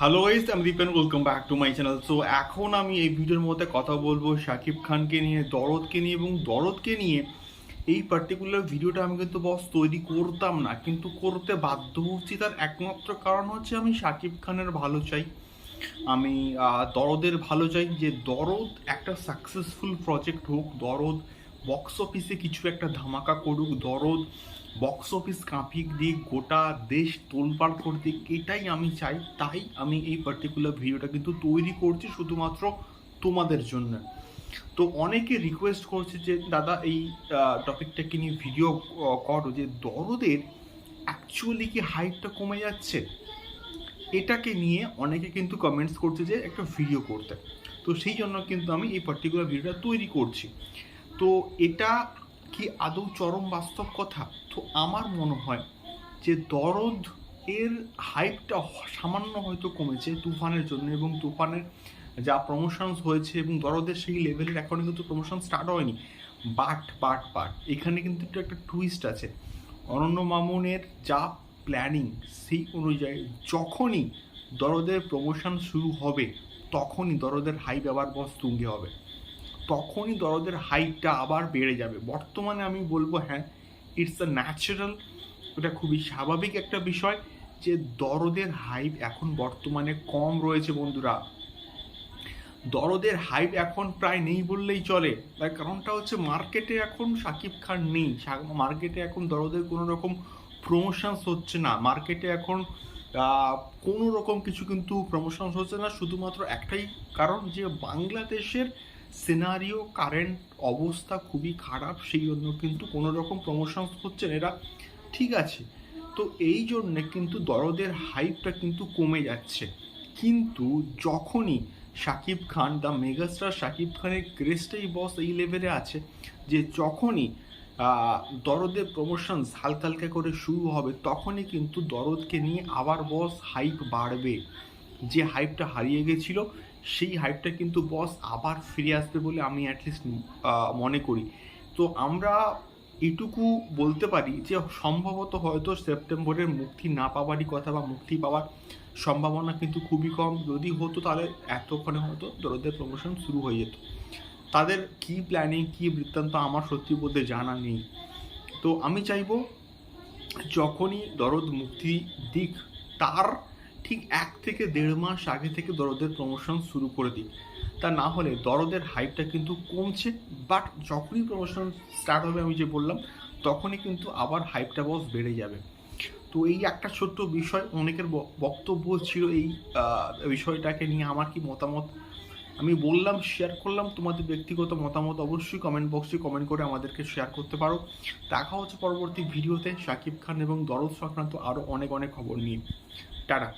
Hello guys আমি Dipen welcome back to my channel so এখন আমি এই ভিডিওর মধ্যে কথা বলব শাকিব খানকে নিয়ে দরদকে নিয়ে এবং দরদকে নিয়ে। এই পার্টিকুলার ভিডিওটা আমি কিন্তু বস তৈরি করতাম না, কিন্তু করতে বাধ্য হচ্ছি। তার একমাত্র কারণ হচ্ছে আমি শাকিব খানের ভালো চাই। আমি দরদের ভালো চাই। যে দরদ একটা সাকসেসফুল প্রজেক্ট হোক দরদ বক্স অফিসে কিছু একটা ধামাকা করুক, দরদ বক্স অফিস কাঁপিয়ে দিক, গোটা দেশ তোলপাড় করে দিক, এটাই আমি চাই, তাই আমি এই পার্টিকুলার ভিডিওটা কিন্তু তৈরি করছি শুধুমাত্র তোমাদের জন্য। তো অনেকে রিকোয়েস্ট করছে যে, দাদা, এই টপিকটাকে নিয়ে ভিডিও করো? যে, দরদের অ্যাকচুয়ালি কি হাইটটা কমে যাচ্ছে? এটাকে নিয়ে অনেকে কিন্তু কমেন্টস করছে যে, একটা ভিডিও করতে। তো সেই জন্য কিন্তু আমি এই পার্টিকুলার ভিডিওটা তৈরি করছি। তো এটা কি আদৌ চরম বাস্তব কথা? তো আমার মনে হয় যে দরদ এর হাইপটা সামান্য হয়তো কমেছে তুফানের জন্য এবং তুফানের যা প্রমোশনস হয়েছে এবং দরদের সেই লেভেলের এখনও কিন্তু প্রমোশন স্টার্ট হয়নি। বাট বাট বাট এখানে কিন্তু একটু একটা টুইস্ট আছে। অনন্য মামুনের যা প্ল্যানিং সেই অনুযায়ী যখনই দরদের প্রমোশন শুরু হবে, তখনই দরদের হাইপ আবার বস তুঙ্গে হবে। তখনই দরদের হাইটটা আবার বেড়ে যাবে। বর্তমানে আমি বলব হ্যাঁ ইটস আ ন্যাচারাল এটা খুবই স্বাভাবিক একটা বিষয় যে দরদের হাইপ এখন বর্তমানে কম রয়েছে বন্ধুরা। দরদের হাইপ এখন প্রায় নেই বললেই চলে। তার কারণটা হচ্ছে মার্কেটে এখন সাকিব খান নেই। মার্কেটে এখন দরদের কোনো রকম প্রমোশনস হচ্ছে না। মার্কেটে এখন কোনো রকম কিছু কিন্তু প্রমোশনস হচ্ছে না। শুধুমাত্র একটাই কারণ যে বাংলাদেশের সিনারিও কারেন্ট অবস্থা খুবই খারাপ সেই জন্য কিন্তু কোনো রকম প্রমোশনস হচ্ছে না। এরা ঠিক আছে। তো এই জন্যে কিন্তু দরদের হাইপটা কিন্তু কমে যাচ্ছে। কিন্তু যখনই শাকিব খান দ্য মেগাস্টার শাকিব খানের ক্রেস্টাই বস এই লেভেলে আছে, যে যখনই দরদের প্রমোশনস হালকা হালকা করে শুরু হবে, তখনই কিন্তু দরদকে নিয়ে আবার বস হাইপ বাড়বে। যে হাইপটা হারিয়ে গেছিল সেই হাইপটা কিন্তু বস আবার ফিরে আসবে বলে আমি অ্যাটলিস্ট মনে করি। তো আমরা এটুকু বলতে পারি যে, সম্ভবত হয়তো সেপ্টেম্বরের মুক্তি না পাওয়ারই কথা বা মুক্তি পাওয়ার সম্ভাবনা কিন্তু খুবই কম। যদি হতো তাহলে এতক্ষণে হয়তো দরদের প্রমোশন শুরু হয়ে যেত। তাদের কি প্ল্যানিং কি বৃত্তান্ত আমার সত্যি বলতে জানা নেই। তো আমি চাইব যখনই দরদ মুক্তি দিক, তার ঠিক এক থেকে দেড় মাস আগে থেকে দরদের প্রমোশন শুরু করে দিই। তা না হলে দরদের হাইপটা কিন্তু কমছে বাট যখনই প্রমোশন স্টার্ট হবে আমি যে বললাম, তখনই কিন্তু আবার হাইপটা বস বেড়ে যাবে। তো এই একটা ছোট্ট বিষয়, অনেকের বক্তব্য ছিল এই বিষয়টাকে নিয়ে আমার কি মতামত? আমি বললাম শেয়ার করলাম, তোমাদের ব্যক্তিগত মতামত অবশ্যই কমেন্ট বক্সে কমেন্ট করে আমাদেরকে শেয়ার করতে পারো। দেখা হচ্ছে পরবর্তী ভিডিওতে শাকিব খান এবং দরদ সংক্রান্ত আরও অনেক অনেক খবর নিয়ে। টাটা।